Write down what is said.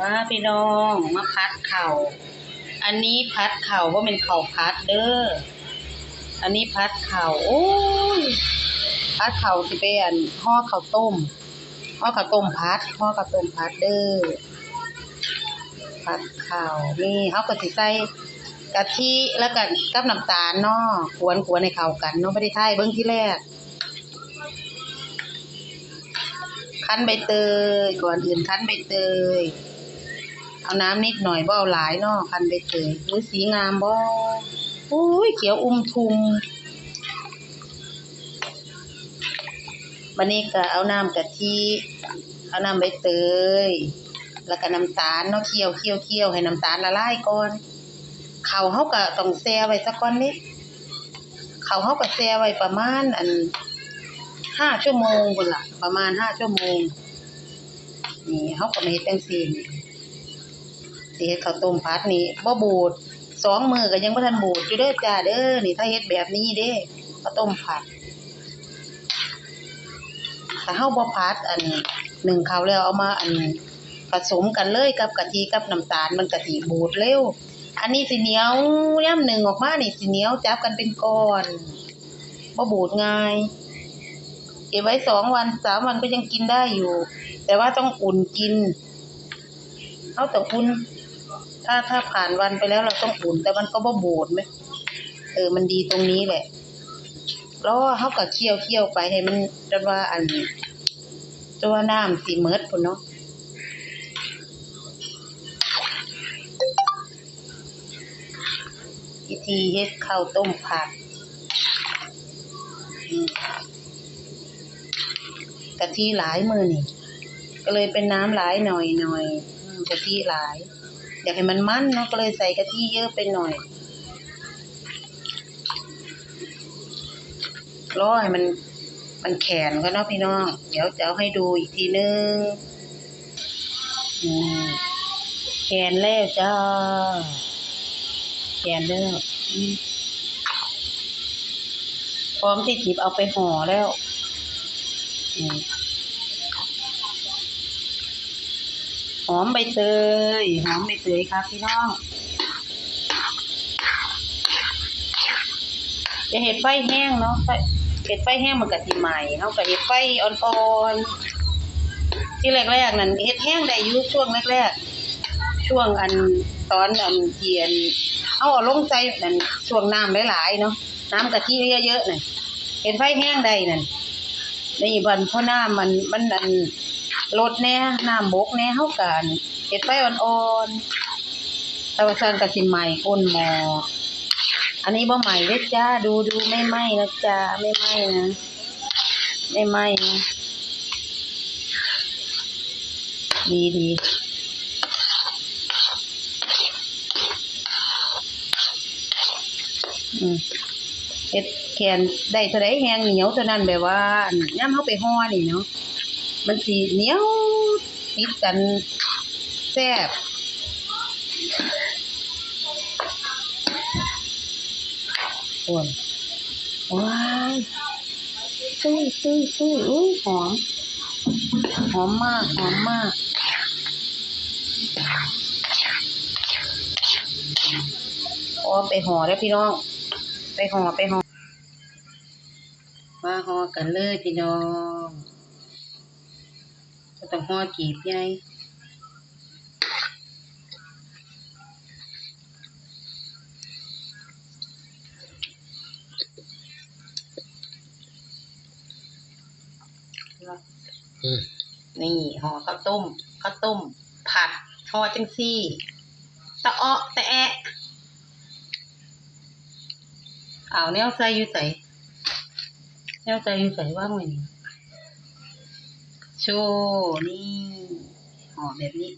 ว่าพี่น้องมาพัดเข่า อันนี้พัดเข่าว่าเป็นเข่าพัดเด้อ อันนี้พัดเข่าโอ้ยพัดเข่าสิเป็นห่อข้าวต้มห่อข้าวต้มพัดห่อข้าวต้มพัดเด้อ พัดเข่านี่เขาก็สิใส่กะทิแล้วก็กับน้ำตาลเนาะกวนกวนให้เข้ากันเนาะไม่ได้ทยเบิ่งที่แรกคั้นใบเตยก่อนอื่นคั้นใบเตย เอาน้ำนิดหน่อยบ่เอาหลายนาะคั้นใบเตยหรือสีงามบ่อุ้ยเขียวอุ้มทุมวันนี้ก็เอาน้ำกะทิเอาน้ำใบเตย แล้วก็น้ำตาลเนาะเคี่ยวเคี่ยวเคี่ยวให้น้ำตาลละลายก่อนเข้าเฮาก็ต้องแช่ไว้สักก่อนนี้ข้าเฮาก็แช่ไว้ประมาณอันห้าชั่วโมงพุ่นล่ะประมาณห้าชั่วโมงนี่เขาก็มาเฮ็ดจังซี่นี่ สิเฮ็ดข้าวต้มผัดนี่บ่บูดสองมือก็ยังบ่ทันบูดอยู่เด้อจ้าเด้อนี่ถ้าเฮ็ดแบบนี้เด้ข้าวต้มผัดถ้าเฮาบ่ผัดอันหนึ่งข้าวแล้วเอามาอันผสมกันเลยกับกะทิกับน้ำตาลมันกะทิบูดเร็ว อันนี้สิเหนียวย่ำหนึ่งออกมานี่สิเหนียวจับกันเป็นก้อนบ่บูดง่ายเก็บไว้สองวันสามวันก็ยังกินได้อยู่ แต่ว่าต้องอุ่นกิน เอาแต่อุ่น ถ้าถ้าผ่านวันไปแล้วเราต้องอุ่น แต่มันก็บ่บูดไหมเออ มันดีตรงนี้แหละ แล้วเขาก็เคี่ยวเคี่ยวไปให้มันจนว่าอันจนว่าน้ำสีเมิดพุ่นเนาะวิธีเฮ็ดข้าวต้มผัดอืมกะทิหลายมือนี่ ก็เลยเป็นน้ำหลายหน่อยหน่อยกะทิหลาย อยากให้มันมันเนาะก็เลยใส่กะทิเยอะไปหน่อยรอให้มันมันแข็งก็เนาะพี่น้อง เดี๋ยวจะเอาให้ดูอีกทีนึงแข็งแล้วจ้าแข็งแล้วพร้อมที่จิบเอาไปห่อแล้ว อมหอมใบเตย หอมใบเตยครับพี่น้อง จะเห็ดไฟแห้งเนาะเห็ดไฟแห้งมันกะสิใหม่เนาะกะเห็ดไฟอ่อนๆ ที่แรกๆนั่นเห็ดแห้งได้ยู่ช่วงแรกๆ ช่วงอันตอนอันเทียน เอาเอาลงใจนั่นช่วงน้ำหลายๆเนาะ น้ำกะทิเยอะๆน่ะเห็ดไฟแห้งได้นั่นนี่บันพราะน้ำมันมันอัน ลดแน่น้ำบกแน่เฮากันเฮ็ดไฟอ่อนๆต่ว่าซั่นก็สิไหม้ก้นหม้ออันนี้บ่ไหม้เด้จ้าดูดูไม่ไหม้นะจ้าไม่ไหม้นะไม่ไหม้นะดีดีอืมเฮ็ดแขนได้เท่าใดแฮงเหนียวเท่านั้นแบบว่านยามเฮาไปห่อนี่เนาะ มันสิเหนียวติดกันแซ่บอ้ยว้ายตุ้ยตุ้ยตุ้ยอุ้ยหอม หอมมาก หอมมากโอ้ไปห่อแล้วพี่น้อง ไปห่อไปห่อมาห่อกันเลยพี่น้อง ก็ต้องห่อกีบใหญ่นี่ห่อข้าวต้มข้าวต้ม ผัดห่อจังซี่ตะเอ้อตะแอะเอาแนวใส่อยู่ใส่แนวใจอยู่ใส่ว่างไว้นี่โช ว์นี่ห่อแบบนี้